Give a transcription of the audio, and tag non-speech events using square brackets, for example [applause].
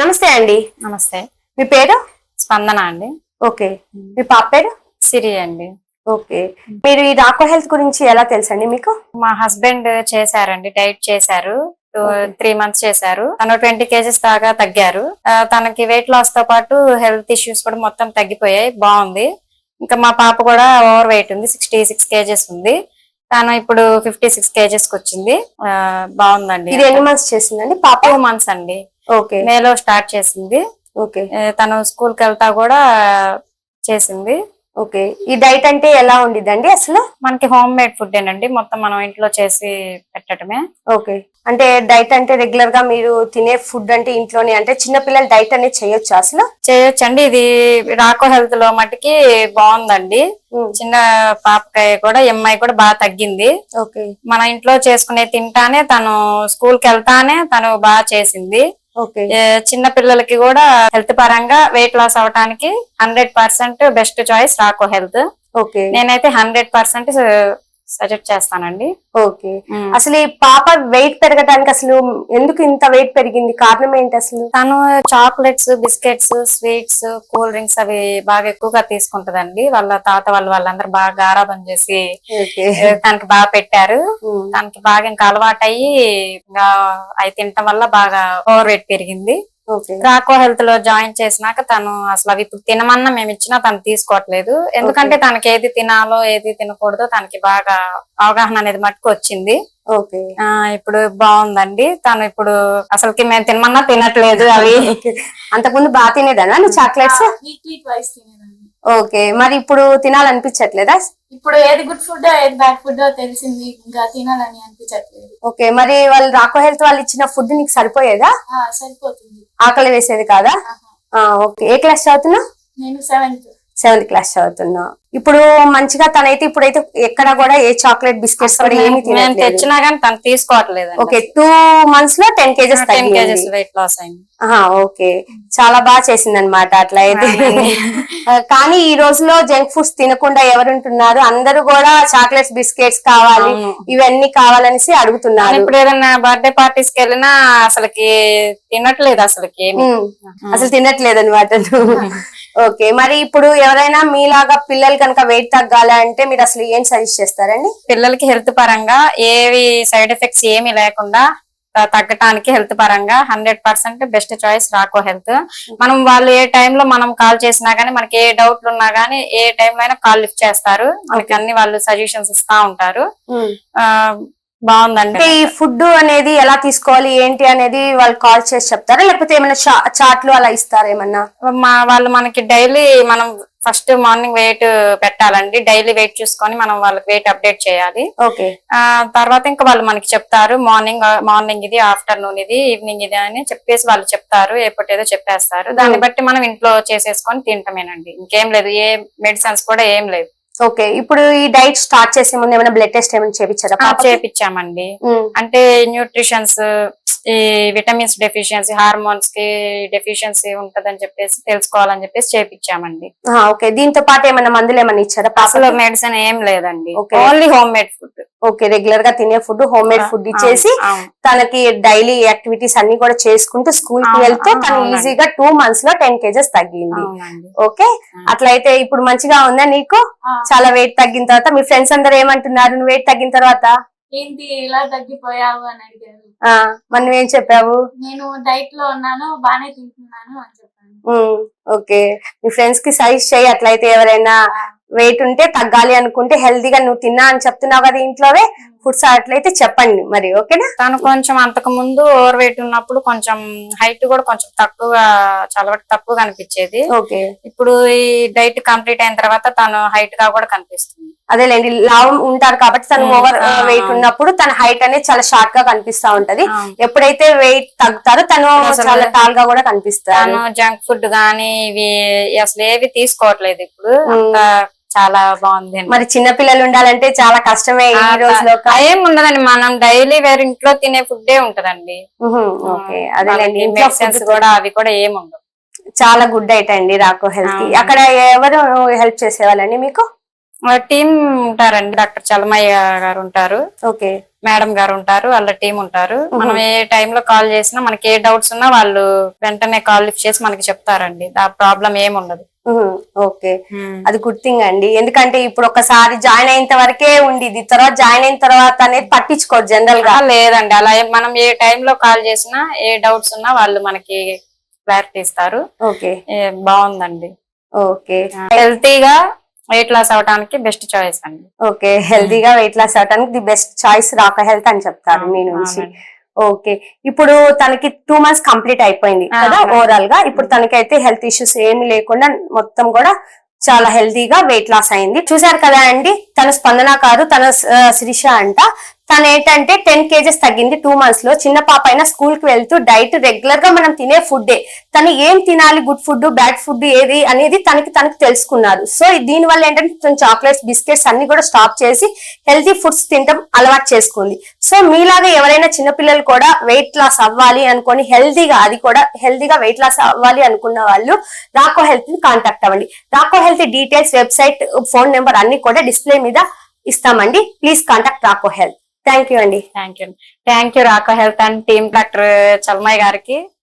నమస్తే అండి. నమస్తే. మీ పేరు? స్పందన అండి. ఓకే. మీ పాప పేరు? సిరి అండి. ఓకే. మీరు ఈ రాకో హెల్త్ గురించి ఎలా తెలుసండి మీకు? మా హస్బెండ్ చేశారండి డైట్ చేశారు. త్రీ మంత్స్ చేశారు. తను ట్వంటీ కేజెస్ దాకా తగ్గారు. తనకి వెయిట్ లాస్తో పాటు హెల్త్ ఇష్యూస్ కూడా మొత్తం తగ్గిపోయాయి. బాగుంది. ఇంకా మా పాప కూడా ఓవర్ వెయిట్ ఉంది. సిక్స్టీ సిక్స్ కేజెస్ ఉంది. తను ఇప్పుడు ఫిఫ్టీ సిక్స్ కేజెస్కి వచ్చింది బాగుందండి. ఇది ఎన్ని మంత్స్ చేసిందండి పాప? టూ మంత్స్ అండి. మేలో స్టార్ట్ చేసింది. ఓకే. తను స్కూల్కి వెళ్తా కూడా చేసింది. ఓకే. ఈ డైట్ అంటే ఎలా ఉండిద్దండి అసలు? మనకి హోమ్ మేడ్ ఫుడ్ ఏనండి. మొత్తం మనం ఇంట్లో చేసి పెట్టడమే. ఓకే. అంటే డైట్ అంటే రెగ్యులర్గా మీరు తినే ఫుడ్ అంటే ఇంట్లోనే అంటే చిన్న పిల్లలు డైట్ అనేది చేయొచ్చు అసలు? చేయొచ్చండి. ఇది రాకో హెల్త్లో మటుకి బాగుందండి. చిన్న పాపకాయ కూడా ఎంఐ కూడా బాగా తగ్గింది. ఓకే. మన ఇంట్లో చేసుకునే తింటానే తను స్కూల్కి వెళ్తానే తను బాగా చేసింది. చిన్న పిల్లలకి కూడా హెల్త్ పరంగా వెయిట్ లాస్ అవడానికి hundred percent best choice రాకో health. Okay. నేనైతే హండ్రెడ్ పర్సెంట్ సజెస్ట్ చేస్తానండి. ఓకే. అసలు ఈ పాప వెయిట్ పెరగడానికి అసలు ఎందుకు ఇంత వెయిట్ పెరిగింది? కారణం ఏంటి అసలు? తను chocolates biscuits sweets cool drinks అవి బాగా ఎక్కువగా తీసుకుంటదండి. వాళ్ళ తాత వాళ్ళు వాళ్ళందరూ బాగా గారాబం చేసి తనకి బాగా పెట్టారు. తనకి బాగా ఇంకా అలవాటు అయ్యి అవి తినటం వల్ల బాగా ఓవర్ వెయిట్ పెరిగింది. రాకో హెల్త్లో జాయిన్ చేసినాక తను అసలు అవి ఇప్పుడు తినమన్నా మేము ఇచ్చినా తను తీసుకోవట్లేదు. ఎందుకంటే తనకి ఏది తినాలో ఏది తినకూడదో తనకి బాగా అవగాహన అనేది మట్టుకు వచ్చింది. ఓకే. ఆ ఇప్పుడు బాగుందండి. తను ఇప్పుడు అసలుకి మేము తినమన్నా తినట్లేదు అవి. [laughs] అంతకుముందు బాగా తినేదానా? నువ్వు చాక్లెట్స్? వీక్లీ ట్వైస్ తినేదాన్ని. ఓకే. మరి ఇప్పుడు తినాలనిపించట్లేదా? ఇప్పుడు ఏది గుడ్ ఫుడ్ ఏది బ్యాడ్ ఫుడ్ తెలిసింది. ఇంకా తినాలని అనిపించట్లేదు. ఓకే. మరి వాళ్ళు రాకో హెల్త్ వాళ్ళు ఇచ్చిన ఫుడ్ నీకు సరిపోయేదా? ఆ, సరిపోతుంది. ఆకలి వేసేది కాదా? ఓకే. ఏ క్లాస్ చదువుతున్నా నేను సెవెంత్ సెవెంత్ క్లాస్ చదువుతున్నా ఇప్పుడు మంచిగా తనైతే ఇప్పుడైతే ఎక్కడ కూడా ఏ చాక్లెట్ బిస్కెట్స్ కూడా ఏమి తెచ్చినా గానీ తను తీసుకోవట్లేదు ఓకే టూ మంత్స్లో ten kgs ten kgs weight loss అయింది. ఓకే. చాలా బాగా చేసింది అనమాట అట్లా అయితే. కానీ ఈ రోజులో జంక్ ఫుడ్స్ తినకుండా ఎవరుంటున్నారు? అందరూ కూడా చాక్లెట్స్ బిస్కెట్స్ కావాలి. ఇవన్నీ కావాలనేసి కానీ అడుగుతున్నారు ఇప్పుడు ఏదైనా బర్త్డే పార్టీస్కి వెళ్ళినా అసలుకి తినట్లేదు అసలుకి అసలు తినట్లేదు అనమాట ఓకే మరి ఇప్పుడు ఎవరైనా మీలాగా పిల్లలు కనుక వెయిట్ తగ్గాలి అంటే మీరు అసలు ఏం సజెస్ట్ చేస్తారండి? పిల్లలకి హెల్త్ పరంగా ఏవి సైడ్ ఎఫెక్ట్స్ ఏమి లేకుండా తగ్గటానికి హెల్త్ పరంగా hundred percent best choice Rako health మనం వాళ్ళు ఏ time లో మనం కాల్ చేసినా గానీ మనకి ఏ డౌట్లు ఉన్నా గానీ ఏ time లో అయినా కాల్ లిఫ్ట్ చేస్తారు. మనకి అన్ని వాళ్ళు సజెషన్స్ ఇస్తా ఉంటారు. ఆ బాగుందండి. ఈ ఫుడ్ అనేది ఎలా తీసుకోవాలి ఏంటి అనేది వాళ్ళు కాల్ చేసి చెప్తారా? లేకపోతే ఏమైనా చాట్లు అలా ఇస్తారా ఏమన్నా? మా వాళ్ళు మనకి డైలీ మనం ఫస్ట్ మార్నింగ్ వెయిట్ పెట్టాలండి. డైలీ వెయిట్ చూసుకొని మనం వాళ్ళకి వెయిట్ అప్డేట్ చేయాలి. ఓకే. తర్వాత ఇంకా వాళ్ళు మనకి చెప్తారు మార్నింగ్ మార్నింగ్ ఇది ఆఫ్టర్నూన్ ఇది ఈవినింగ్ ఇది అని చెప్పేసి వాళ్ళు చెప్తారు ఎప్పటిదో చెప్పేస్తారు. దాన్ని బట్టి మనం ఇంట్లో చేసేసుకొని తింటమేనండి. ఇంకేం లేదు ఏ మెడిసిన్స్ కూడా ఏం లేదు ఓకే ఇప్పుడు ఈ డైట్ స్టార్ట్ చేసే ముందు ఏమైనా బ్లడ్ టెస్ట్ ఏమైనా చేపించారా? ఉమ్, అంటే న్యూట్రిషన్స్ ఈ విటమిన్స్ డెఫిషియన్సీ హార్మోన్స్కి డెఫిషియన్సీ ఉంటదని చెప్పేసి తెలుసుకోవాలని చెప్పేసి చేపిచ్చామండి ఆ, ఓకే దీంతో పాటు ఏమైనా మందులు ఏమైనా ఇచ్చారా అసలు మెడిసిన్ ఏం లేదండి. Only home made food okay రెగ్యులర్గా తినే ఫుడ్ హోమ్ మేడ్ ఫుడ్ ఇచ్చేసి తనకి డైలీ యాక్టివిటీస్ అన్ని కూడా చేసుకుంటూ స్కూల్కి వెళ్తే తను. ఈజీగా టూ మంత్స్లో టెన్ కేజెస్ తగ్గింది. ఓకే అట్లయితే ఇప్పుడు మంచిగా ఉందా నీకు? చాలా వెయిట్ తగ్గిన తర్వాత మీ ఫ్రెండ్స్ అందరు ఏమంటున్నారు? నువ్వు వెయిట్ తగ్గిన తర్వాత? ఏంటి ఎలా తగ్గిపోయావు అని అడిగారు. ఆ మరి నువ్వేం చెప్పావు? నేను డైట్లో ఉన్నాను బానే తింటున్నాను అని చెప్పాను. ఉమ్, ఓకే. మీ ఫ్రెండ్స్కి సజెస్ట్ చేయి అట్లయితే ఎవరైనా వెయిట్ ఉంటే తగ్గాలి అనుకుంటే హెల్దీగా నువ్వు తిన్నా అని చెప్తున్నావు కదా ఇంట్లోవే ఫుడ్స్ అట్లయితే చెప్పండి మరి ఓకేనా? తను కొంచెం అంతకు ముందు ఓవర్ వెయిట్ ఉన్నప్పుడు కొంచెం హైట్ కూడా కొంచెం తక్కువగా చాలా తక్కువ కనిపించేది ఓకే. ఇప్పుడు ఈ డైట్ కంప్లీట్ అయిన తర్వాత తను హైట్గా కూడా కనిపిస్తుంది. అదేలేండి లావు ఉంటారు కాబట్టి తను ఓవర్ వెయిట్ ఉన్నప్పుడు తన హైట్ అనేది చాలా షార్ట్గా కనిపిస్తా ఉంటది. ఎప్పుడైతే వెయిట్ తగ్గుతారో తను చాలా టాల్గా కూడా కనిపిస్తారు. తను జంక్ ఫుడ్ గానీ ఇవి అసలు ఏవి తీసుకోవట్లేదు ఇప్పుడు. చాలా బాగుంది. మరి చిన్న పిల్లలు ఉండాలంటే చాలా కష్టమే ఈ రోజులో ఏం ఉండదండి మనం డైలీ వేరే ఇంట్లో తినే ఫుడ్డే ఉంటదండి. కూడా అవి కూడా ఏమి ఉండవు. చాలా గుడ్ అయితే అండి రాకో హెల్త్. అక్కడ ఎవరు హెల్ప్ చేసేవాళ్ళండి మీకు? టీం ఉంటారండి డాక్టర్ చలమయ్య గారు ఉంటారు. ఓకే. మేడం గారు ఉంటారు వాళ్ళ టీం ఉంటారు. మనం ఏ టైంలో కాల్ చేసినా మనకి ఏ డౌట్స్ ఉన్నా వాళ్ళు వెంటనే కాల్ లిఫ్ట్ చేసి మనకి చెప్తారండి. ఆ ప్రాబ్లం ఏమి ఉండదు. ఓకే. అది గుడ్ థింగ్ అండి ఎందుకంటే ఇప్పుడు ఒకసారి జాయిన్ అయిన వరకే ఉండిది. తర్వాత జాయిన్ అయిన తర్వాత అనేది పట్టించుకోరు జనరల్గా. లేదండి. అలా మనం ఏ టైంలో కాల్ చేసినా ఏ డౌట్స్ ఉన్నా వాళ్ళు మనకి క్లారిటీ ఇస్తారు. ఓకే. బాగుందండి. ఓకే. హెల్తీగా వెయిట్ లాస్ అవడానికి బెస్ట్ చాయిస్ అండి. ఓకే. హెల్దీగా వెయిట్ లాస్ అవడానికి the best choice Raka health అని చెప్తారు మీ నుంచి. ఓకే ఇప్పుడు తనకి టూ మంత్స్ కంప్లీట్ అయిపోయింది కదా. ఓవరాల్గా. ఇప్పుడు తనకైతే హెల్త్ ఇష్యూస్ ఏమి లేకుండా మొత్తం కూడా చాలా హెల్దీగా వెయిట్ లాస్ అయింది. చూసారు కదా అండి తన స్పందన కారు తన శిరీష అంట. తను ఏంటంటే టెన్ కేజెస్ తగ్గింది టూ మంత్స్లో. చిన్న పాప అయినా స్కూల్కి వెళ్తూ డైట్ రెగ్యులర్గా మనం తినే ఫుడ్డే తను ఏం తినాలి గుడ్ ఫుడ్ బ్యాడ్ ఫుడ్ ఏది అనేది తనకి తనకి తెలుసుకున్నారు. సో దీని వల్ల ఏంటంటే తను చాక్లెట్స్ బిస్కెట్స్ అన్ని కూడా స్టాప్ చేసి హెల్తీ ఫుడ్స్ తినడం అలవాటు చేసుకుంది. సో మీలాగా ఎవరైనా చిన్నపిల్లలు కూడా వెయిట్ లాస్ అవ్వాలి అనుకొని హెల్తీగా అది కూడా హెల్తీగా వెయిట్ లాస్ అవ్వాలి అనుకున్న వాళ్ళు రాకో హెల్త్ని కాంటాక్ట్ అవ్వండి. Rako health details website phone number అన్ని కూడా డిస్ప్లే మీద ఇస్తామండి. Please contact Rako health thank you అండి. Thank you thank you Raka health and team doctor Chalmayya గారికి.